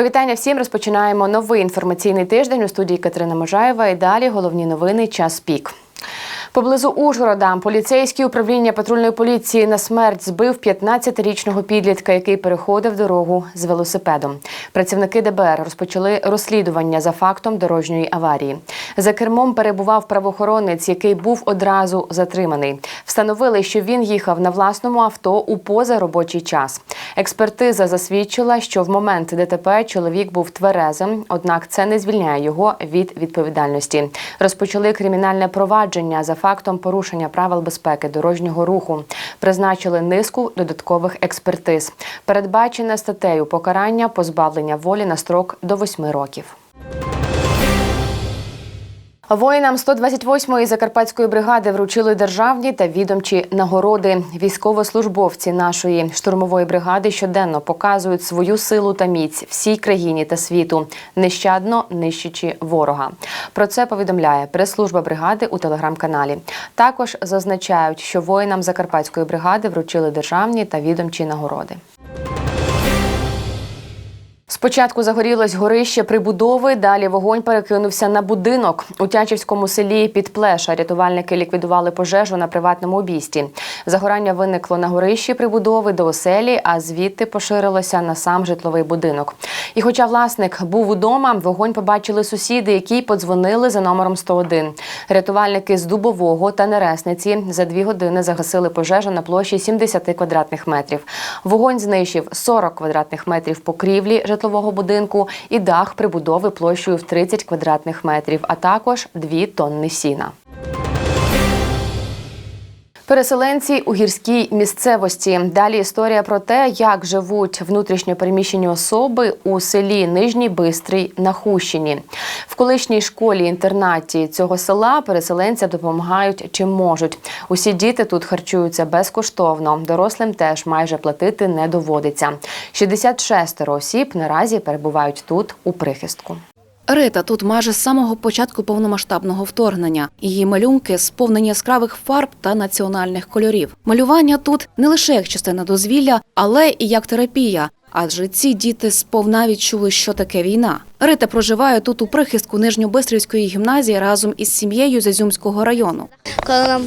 Ми вітання всім. Розпочинаємо новий інформаційний тиждень у студії Катерина Можаєва. І далі головні новини час пік. Поблизу Ужгорода поліцейське управління патрульної поліції на смерть збив 15-річного підлітка, який переходив дорогу з велосипедом. Працівники ДБР розпочали розслідування за фактом дорожньої аварії. За кермом перебував правоохоронець, який був одразу затриманий. Встановили, що він їхав на власному авто у позаробочий час. Експертиза засвідчила, що в момент ДТП чоловік був тверезим, однак це не звільняє його від відповідальності. Розпочали кримінальне провадження за фактом порушення правил безпеки дорожнього руху. Призначили низку додаткових експертиз. Передбачене статтею покарання позбавлення волі на строк до 8 років. Воїнам 128-ї закарпатської бригади вручили державні та відомчі нагороди. Військовослужбовці нашої штурмової бригади щоденно показують свою силу та міць всій країні та світу, нещадно нищачи ворога. Про це повідомляє прес-служба бригади у телеграм-каналі. Також зазначають, що воїнам закарпатської бригади вручили державні та відомчі нагороди. Спочатку загорілось горище прибудови, далі вогонь перекинувся на будинок. У Тячівському селі Підплеша рятувальники ліквідували пожежу на приватному обійсті. Загорання виникло на горищі прибудови до оселі, а звідти поширилося на сам житловий будинок. І хоча власник був удома, вогонь побачили сусіди, які подзвонили за номером 101. Рятувальники з Дубового та Нересниці за дві години загасили пожежу на площі 70 квадратних метрів. Вогонь знищив 40 квадратних метрів покрівлі житлового будинку і дах прибудови площею в 30 квадратних метрів, а також 2 тонни сіна. Переселенці у гірській місцевості. Далі історія про те, як живуть внутрішньо переміщені особи у селі Нижній Бистрий на Хущині. В колишній школі-інтернаті цього села переселенцям допомагають чим можуть. Усі діти тут харчуються безкоштовно. Дорослим теж майже платити не доводиться. 66 осіб наразі перебувають тут у прихистку. Рита тут майже з самого початку повномасштабного вторгнення. Її малюнки сповнені яскравих фарб та національних кольорів. Малювання тут не лише як частина дозвілля, але і як терапія. Адже ці діти сповна відчули, що таке війна. Рита проживає тут у прихистку Нижньобистрівської гімназії разом із сім'єю з Ізюмського району. Коли нам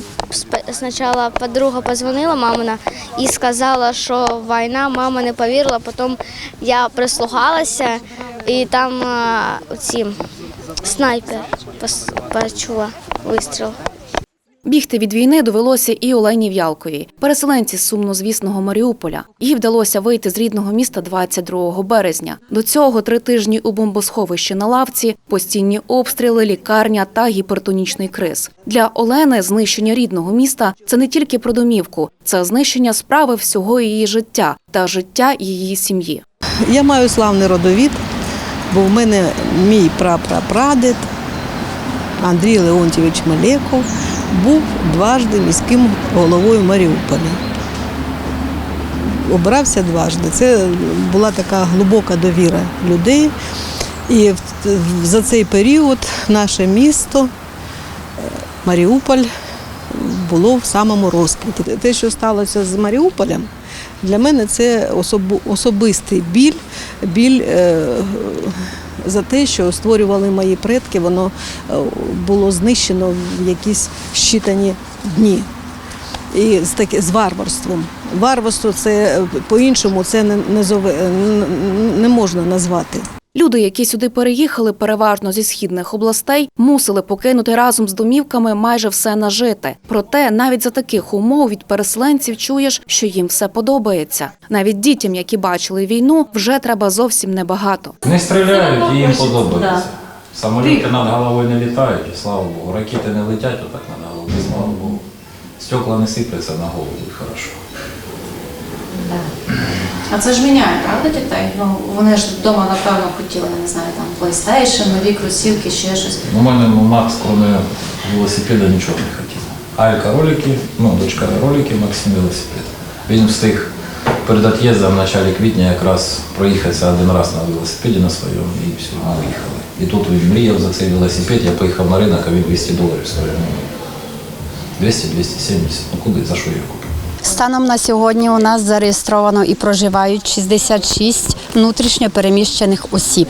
спочатку подруга позвонила мамина і сказала, що війна, мама не повірила. Потім я прислухалася і там а, ці снайпер почула вистріл. Бігти від війни довелося і Олені В'ялковій, переселенці з сумнозвісного Маріуполя. Їй вдалося вийти з рідного міста 22 березня. До цього три тижні у бомбосховищі на лавці, постійні обстріли, лікарня та гіпертонічний криз. Для Олени знищення рідного міста це не тільки про домівку, це знищення справи всього її життя та життя її сім'ї. Я маю славний родовід, бо в мене мій прапрапрадед Андрій Леонтьович Мелеков був дважди міським головою Маріуполя. Обирався дважди. Це була така глибока довіра людей. І за цей період наше місто, е, Маріуполь, було в самому розквіті. Те, що сталося з Маріуполем, для мене це особистий біль, біль е, за те, що створювали мої предки, воно е, було знищено в якісь щитані дні. І з таки з варварством. Варварство це е, по-іншому це не, не, е, не можна назвати. Люди, які сюди переїхали переважно зі східних областей, мусили покинути разом з домівками майже все нажите. Проте навіть за таких умов від переселенців чуєш, що їм все подобається. Навіть дітям, які бачили війну, вже треба зовсім небагато. Не стріляють і їм подобається. Самоліти над головою не літають, і слава Богу. Ракети не летять отак над головою, слава Богу. Стекла не сипляться на голову і хорошо. А це ж міняє, правда, дітей? Ну вони ж вдома, напевно, хотіли, я не знаю, там PlayStation, нові кросівки, ще щось. У мене ну, Макс, кроме велосипеда, нічого не хотів. Алька ролики, ну, дочка ролики, Максим велосипед. Він встиг перед від'їздом в початку квітня якраз проїхатися один раз на велосипеді на своєму і все, ми виїхали. І тут він мріяв за цей велосипед, я поїхав на ринок, а він 200 доларів стоїть. Ну, 200-270, ну куди, за що я купив? Станом на сьогодні у нас зареєстровано і проживають 66 внутрішньо переміщених осіб.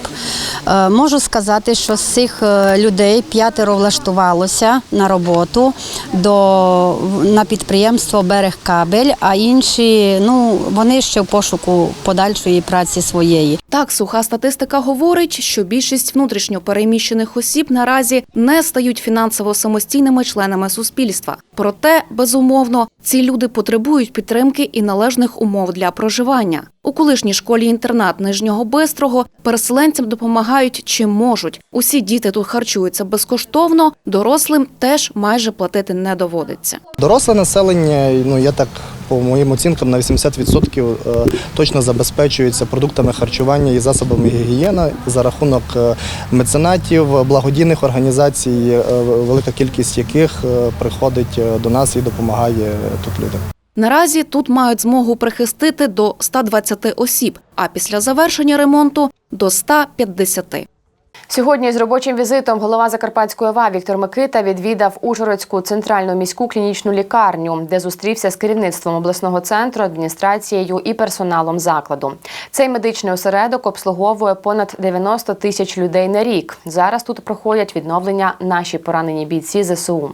Е, Можу сказати, що з цих е, людей п'ятеро влаштувалося на роботу до, на підприємство Берег Кабель, а інші ну, вони ще в пошуку подальшої праці своєї. Так, суха статистика говорить, що більшість внутрішньо переміщених осіб наразі не стають фінансово самостійними членами суспільства. Проте, безумовно, ці люди потребують підтримки і належних умов для проживання. У колишній школі інтернат Нижнього Бистрого переселенцям допомагають чим можуть. Усі діти тут харчуються безкоштовно, дорослим теж майже платити не доводиться. Доросле населення, ну я так по моїм оцінкам, на 80% е, точно забезпечується продуктами харчування і засобами гігієни за рахунок е, меценатів, благодійних організацій, е, велика кількість яких приходить до нас і допомагає тут людям. Наразі тут мають змогу прихистити до 120 осіб, а після завершення ремонту до 150. Сьогодні з робочим візитом голова Закарпатської ОВА Віктор Микита відвідав Ужгородську центральну міську клінічну лікарню, де зустрівся з керівництвом обласного центру, адміністрацією і персоналом закладу. Цей медичний осередок обслуговує понад 90 тисяч людей на рік. Зараз тут проходять відновлення наші поранені бійці ЗСУ.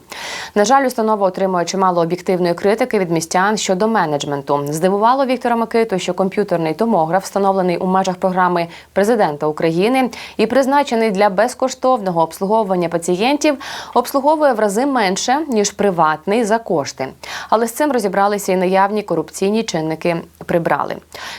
На жаль, установа отримує чимало об'єктивної критики від містян щодо менеджменту. Здивувало Віктора Микиту, що комп'ютерний томограф, встановлений у межах програми президента України і призначений для безкоштовного обслуговування пацієнтів, обслуговує в рази менше ніж приватний за кошти. Але з цим розібралися і наявні корупційні чинники прибрали.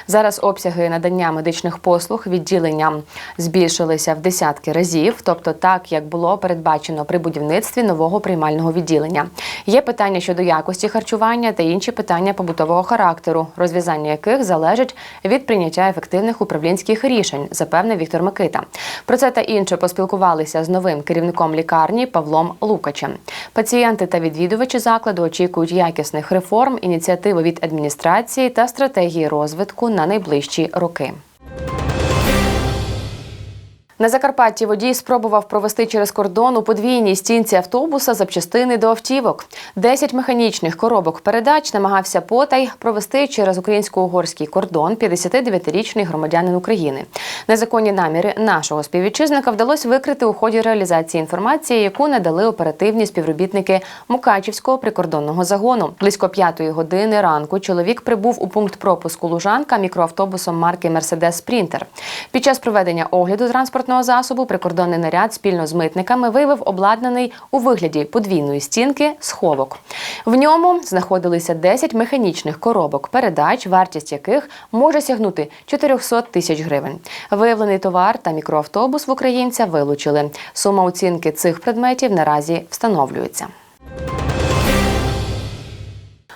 Зараз обсяги надання медичних послуг відділенням збільшилися в десятки разів, тобто так, як було передбачено при будівництві нового приймального відділення. Є питання щодо якості харчування та інші питання побутового характеру, розв'язання яких залежить від прийняття ефективних управлінських рішень, запевнив Віктор Микита. Про це та інше поспілкувалися з новим керівником лікарні Павлом Лукачем. Пацієнти та відвідувачі закладу очікують якісних реформ, ініціативи від адміністрації та стратегії розвитку на найближчі роки. На Закарпатті водій спробував провести через кордон у подвійній стінці автобуса запчастини до автівок. Десять механічних коробок передач намагався потай провести через українсько-угорський кордон 59-річний громадянин України. Незаконні наміри нашого співвітчизника вдалося викрити у ході реалізації інформації, яку надали оперативні співробітники Мукачівського прикордонного загону. Близько п'ятої години ранку чоловік прибув у пункт пропуску Лужанка мікроавтобусом марки Мерседес Спрінтер. Під час проведення огляду транспортного засобу прикордонний наряд спільно з митниками виявив обладнаний у вигляді подвійної стінки сховок. В ньому знаходилися 10 механічних коробок передач, вартість яких може сягнути 400 тисяч гривень. Виявлений товар та мікроавтобус в українця вилучили. Сума оцінки цих предметів наразі встановлюється.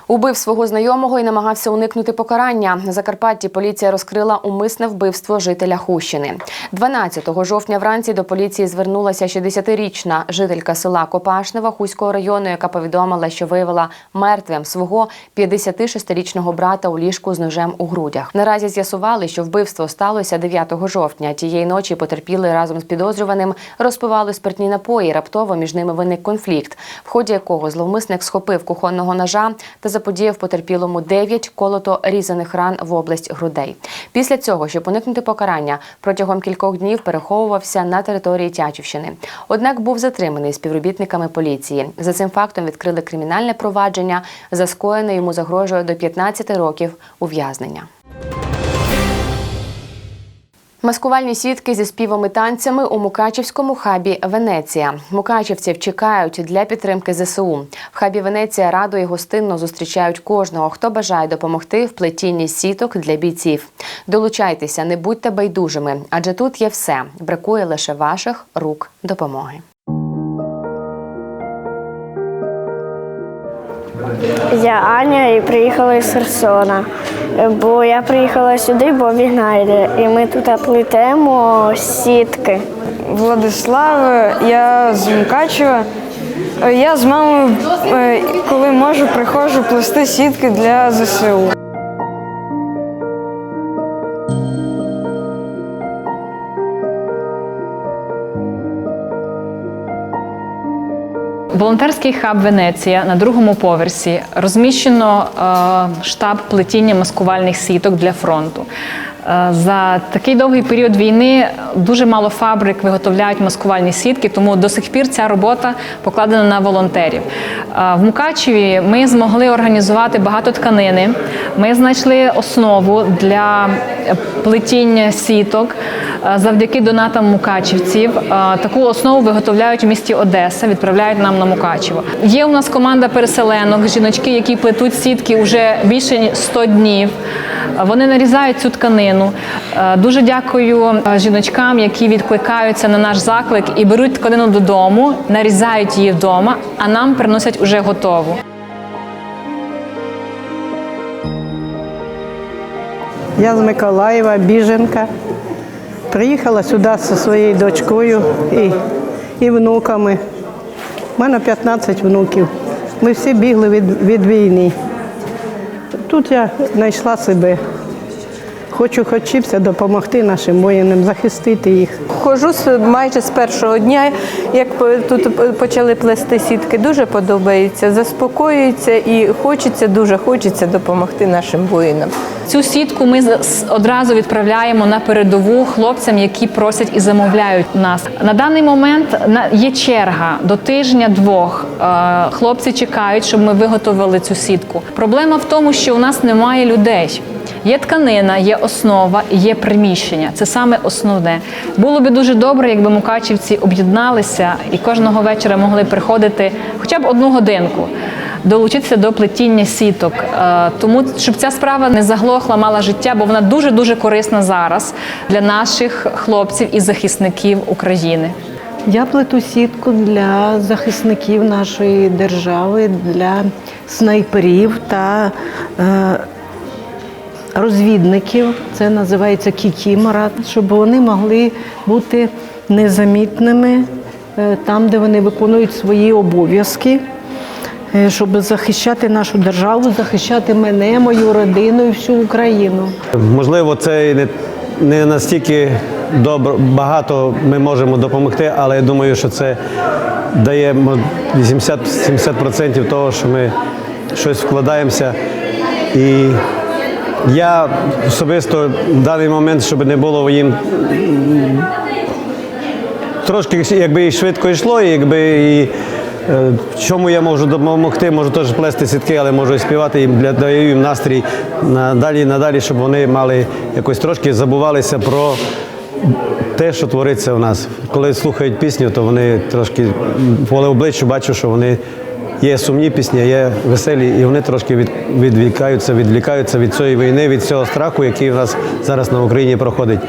Убив свого знайомого і намагався уникнути покарання. На Закарпатті поліція розкрила умисне вбивство жителя Хущини. 12 жовтня вранці до поліції звернулася 60-річна жителька села Копашнева Хуського району, яка повідомила, що виявила мертвим свого 56-річного брата у ліжку з ножем у грудях. Наразі з'ясували, що вбивство сталося 9 жовтня. Тієї ночі потерпіли разом з підозрюваним, розпивали спиртні напої. Раптово між ними виник конфлікт, в ході якого зловмисник схопив кухонного ножа та заподіяв потерпілому 9 колото різаних ран в область грудей. Після цього, щоб уникнути покарання, протягом кількох днів переховувався на території Тячівщини. Однак був затриманий співробітниками поліції. За цим фактом відкрили кримінальне провадження. За скоєне йому загрожує до 15 років ув'язнення. Маскувальні сітки зі співом і танцями у Мукачівському хабі Венеція. Мукачівців чекають для підтримки ЗСУ. В хабі Венеція радо і гостинно зустрічають кожного, хто бажає допомогти в плетінні сіток для бійців. Долучайтеся, не будьте байдужими, адже тут є все. Бракує лише ваших рук допомоги. Я Аня і приїхала із Херсона. Бо я приїхала сюди, бо війна і ми тут плетемо сітки. Владислав, я з Мукачева. Я з мамою, е, коли можу, приходжу плести сітки для ЗСУ. Волонтерський хаб Венеція на другому поверсі розміщено е, штаб плетіння маскувальних сіток для фронту. За такий довгий період війни дуже мало фабрик виготовляють маскувальні сітки, тому до сих пір ця робота покладена на волонтерів. В Мукачеві ми змогли організувати багато тканини. Ми знайшли основу для плетіння сіток завдяки донатам мукачівців. Таку основу виготовляють в місті Одеса, відправляють нам на Мукачево. Є у нас команда переселенок, жіночки, які плетуть сітки вже більше 100 днів. Вони нарізають цю тканину. Е, Дуже дякую е, жіночкам, які відкликаються на наш заклик і беруть тканину додому, нарізають її вдома, а нам приносять уже готову. Я з Миколаєва, біженка. Приїхала сюди зі своєю дочкою і, і внуками. У мене 15 внуків. Ми всі бігли від, від війни. Тут я знайшла себе. Хочу хоч чимся допомогти нашим воїнам, захистити їх. Хожу з- майже з першого дня, як по- тут почали плести сітки. Дуже подобається, заспокоюється і хочеться, дуже хочеться допомогти нашим воїнам. Цю сітку ми одразу відправляємо на передову хлопцям, які просять і замовляють нас. На даний момент на- є черга до тижня-двох. Е, Хлопці чекають, щоб ми виготовили цю сітку. Проблема в тому, що у нас немає людей. Є тканина, є основа, є приміщення. Це саме основне. Було би дуже добре, якби мукачівці об'єдналися і кожного вечора могли приходити хоча б одну годинку долучитися до плетіння сіток. Е, Тому щоб ця справа не заглохла, мала життя, бо вона дуже дуже корисна зараз для наших хлопців і захисників України. Я плету сітку для захисників нашої держави, для снайперів та е, розвідників. Це називається кікімора, щоб вони могли бути незамітними е, там, де вони виконують свої обов'язки. е, Щоб захищати нашу державу, захищати мене, мою родину і всю Україну. Можливо, це не, не настільки добро, багато ми можемо допомогти, але я думаю, що це дає мо- 80-70% того, що ми щось вкладаємося. І я особисто в даний момент, щоб не було їм трошки, якби і швидко йшло, і якби і. е, Чому я можу допомогти? Можу теж плести сітки, але можу і співати їм для даю їм настрій надалі, надалі, щоб вони мали якось трошки забувалися про те, що твориться у нас. Коли слухають пісню, то вони трошки м, по обличчю бачу, що вони є сумні пісні, є веселі, і вони трошки від, відвікаються, відвлікаються від цієї війни, від цього страху, який в нас зараз на Україні проходить.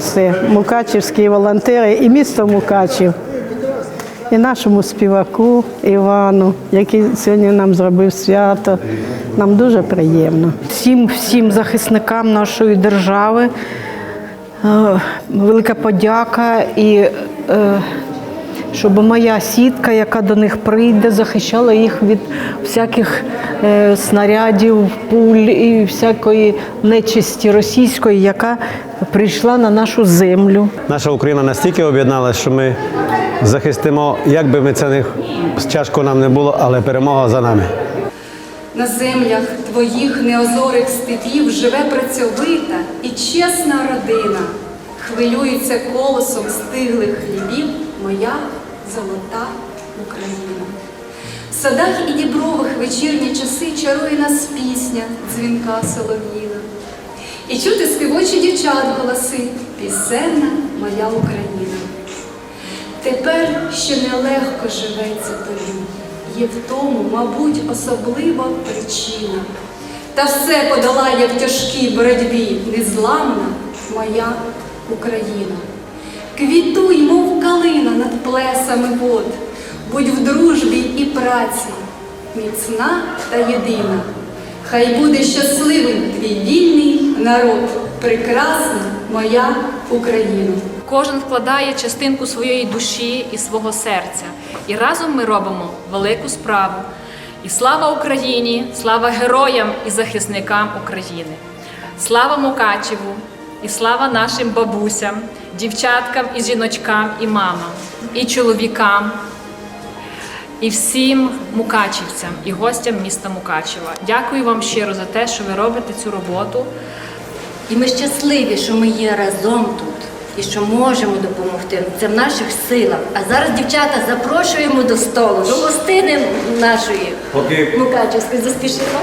За мукачівські волонтери і місто Мукачів, і нашому співаку Івану, який сьогодні нам зробив свято. Нам дуже приємно. Всім всім захисникам нашої держави. е, Велика подяка і е, щоб моя сітка, яка до них прийде, захищала їх від всяких е, снарядів, пуль і всякої нечисті російської, яка прийшла на нашу землю. Наша Україна настільки об'єдналася, що ми захистимо, як би ми це не тяжко нам не було, але перемога за нами. На землях твоїх неозорих степів живе працьовита і чесна родина. Хвилюється колосом стиглих хлібів моя золота Україна. В садах і дібрових вечірні часи чарує нас пісня дзвінка солов'їна. І чути співочі дівчат голоси, пісенна моя Україна. Тепер ще нелегко живеться тобі, Є в тому, мабуть, особлива причина. Та все подолає в тяжкій боротьбі незламна моя Україна. Квітуй, мов калина над плесами вод, будь в дружбі і праці, міцна та єдина. Хай буде щасливим твій вільний народ, прекрасна моя Україна. Кожен вкладає частинку своєї душі і свого серця. І разом ми робимо велику справу. І слава Україні, слава героям і захисникам України. Слава Мукачеву, і слава нашим бабусям, дівчаткам і жіночкам, і мамам, і чоловікам, і всім мукачівцям і гостям міста Мукачева. Дякую вам щиро за те, що ви робите цю роботу. І ми щасливі, що ми є разом тут і що можемо допомогти. Це в наших силах. А зараз, дівчата, запрошуємо до столу, до гостини нашої Поки Мукачівської. Заспішимо.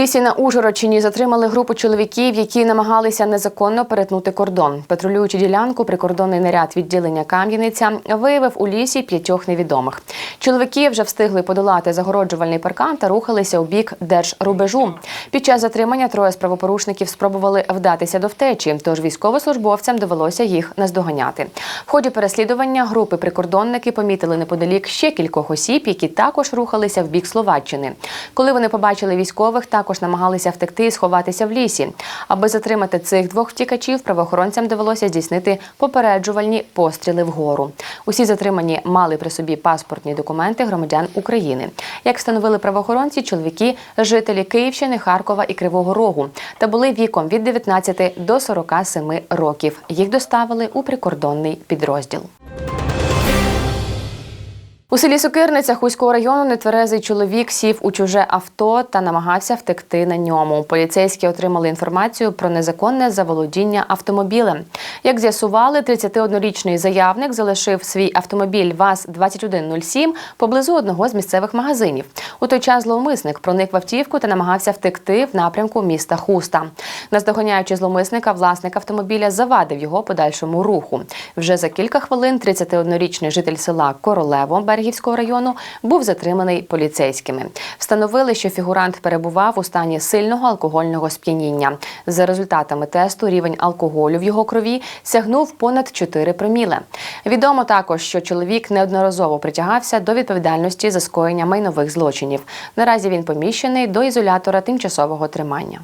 Лісі на Ужгородщині затримали групу чоловіків, які намагалися незаконно перетнути кордон. Патрулюючи ділянку, прикордонний наряд відділення Кам'яниця виявив у лісі п'ятьох невідомих. Чоловіки вже встигли подолати загороджувальний паркан та рухалися у бік держрубежу. Під час затримання троє з правопорушників спробували вдатися до втечі, тож військовослужбовцям довелося їх наздоганяти. В ході переслідування групи прикордонники помітили неподалік ще кількох осіб, які також рухалися в бік Словаччини. Коли вони побачили військових, також намагалися втекти і сховатися в лісі. Аби затримати цих двох втікачів, правоохоронцям довелося здійснити попереджувальні постріли вгору. Усі затримані мали при собі паспортні документи громадян України. Як встановили правоохоронці, чоловіки жителі Київщини, Харкова і Кривого Рогу та були віком від 19 до 47 років. Їх доставили у прикордонний підрозділ. У селі Сокирниця Хуського району нетверезий чоловік сів у чуже авто та намагався втекти на ньому. Поліцейські отримали інформацію про незаконне заволодіння автомобілем. Як з'ясували, 31-річний заявник залишив свій автомобіль ВАЗ-2107 поблизу одного з місцевих магазинів. У той час зловмисник проник в автівку та намагався втекти в напрямку міста Хуста. Наздоганяючи зловмисника, власник автомобіля завадив його подальшому руху. Вже за кілька хвилин 31-річний житель села Королево Берегівського району був затриманий поліцейськими. Встановили, що фігурант перебував у стані сильного алкогольного сп'яніння. За результатами тесту рівень алкоголю в його крові сягнув понад 4 проміле. Відомо також, що чоловік неодноразово притягався до відповідальності за скоєння майнових злочинів. Наразі він поміщений до ізолятора тимчасового тримання.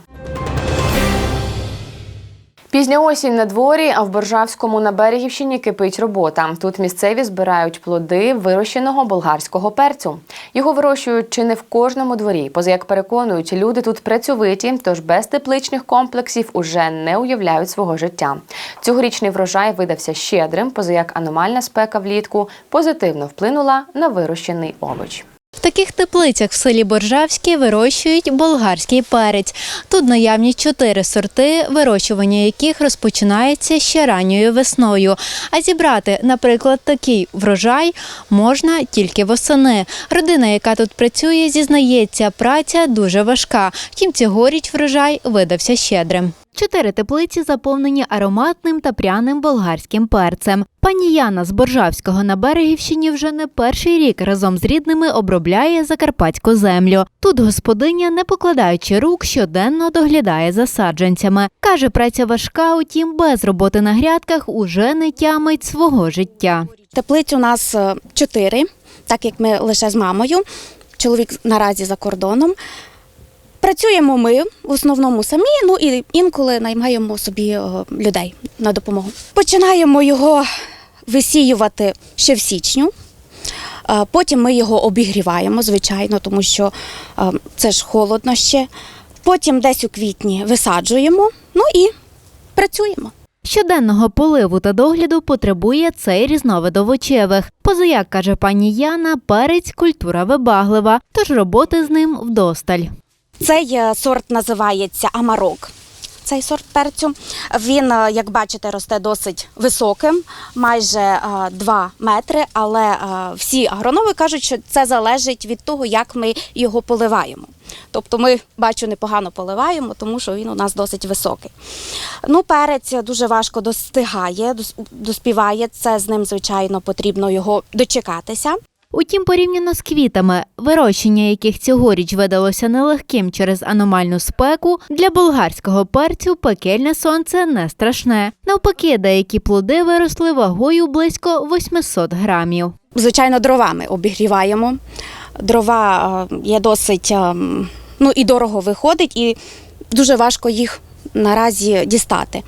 Пізня осінь на дворі, а в Боржавському на Берегівщині кипить робота. Тут місцеві збирають плоди вирощеного болгарського перцю. Його вирощують чи не в кожному дворі. Поза як переконують, люди тут працьовиті, тож без тепличних комплексів уже не уявляють свого життя. Цьогорічний врожай видався щедрим, поза як аномальна спека влітку позитивно вплинула на вирощений овоч. В таких теплицях в селі Боржавське вирощують болгарський перець. Тут наявні чотири сорти, вирощування яких розпочинається ще ранньою весною. А зібрати, наприклад, такий врожай можна тільки восени. Родина, яка тут працює, зізнається, праця дуже важка. Втім, цьогоріч врожай видався щедрим. Чотири теплиці заповнені ароматним та пряним болгарським перцем. Пані Яна з Боржавського на Берегівщині вже не перший рік разом з рідними обробляє закарпатську землю. Тут господиня, не покладаючи рук, щоденно доглядає за саджанцями. Каже, праця важка, утім, без роботи на грядках уже не тямить свого життя. Теплиць у нас е, чотири, так як ми лише з мамою. Чоловік наразі за кордоном. Працюємо ми в основному самі, ну і інколи наймаємо собі е, людей на допомогу. Починаємо його висіювати ще в січню. Е, Потім ми його обігріваємо, звичайно, тому що е, це ж холодно ще. Потім десь у квітні висаджуємо, ну і працюємо. Щоденного поливу та догляду потребує цей різновид овочевих. Позаяк, каже пані Яна, перець культура вибаглива, тож роботи з ним вдосталь. Цей е, сорт називається амарок. цей сорт перцю. Він, е, як бачите, росте досить високим, майже 2 метри, але е, всі агрономи кажуть, що це залежить від того, як ми його поливаємо. Тобто ми, бачу, непогано поливаємо, тому що він у нас досить високий. Ну, перець дуже важко достигає, дос- доспіває. Це з ним, звичайно, потрібно його дочекатися. Утім, порівняно з квітами, вирощення яких цьогоріч видалося нелегким через аномальну спеку, для болгарського перцю пекельне сонце не страшне. Навпаки, деякі плоди виросли вагою близько 800 грамів. Звичайно, дровами обігріваємо. Дрова е, є досить ем, ну, і дорого виходить, і дуже важко їх наразі дістати.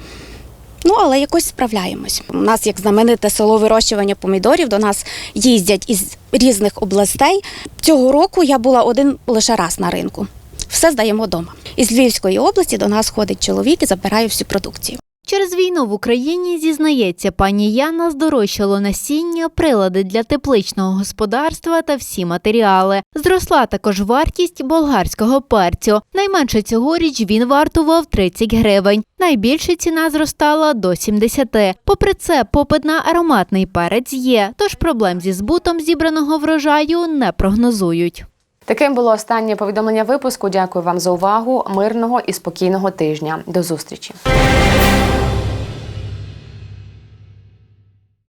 Ну, але якось справляємось. У нас як знамените село вирощування помідорів, до нас їздять із різних областей. Цього року я була один лише раз на ринку. Все здаємо вдома. Із Львівської області до нас ходить чоловік і забирає всю продукцію. Через війну в Україні, зізнається пані Яна, здорожчало насіння, прилади для тепличного господарства та всі матеріали. Зросла також вартість болгарського перцю. Найменше цьогоріч він вартував 30 гривень. Найбільша ціна зростала до 70. Попри це, попит на ароматний перець є, тож проблем зі збутом зібраного врожаю не прогнозують. Таким було останнє повідомлення випуску. Дякую вам за увагу. Мирного і спокійного тижня. До зустрічі.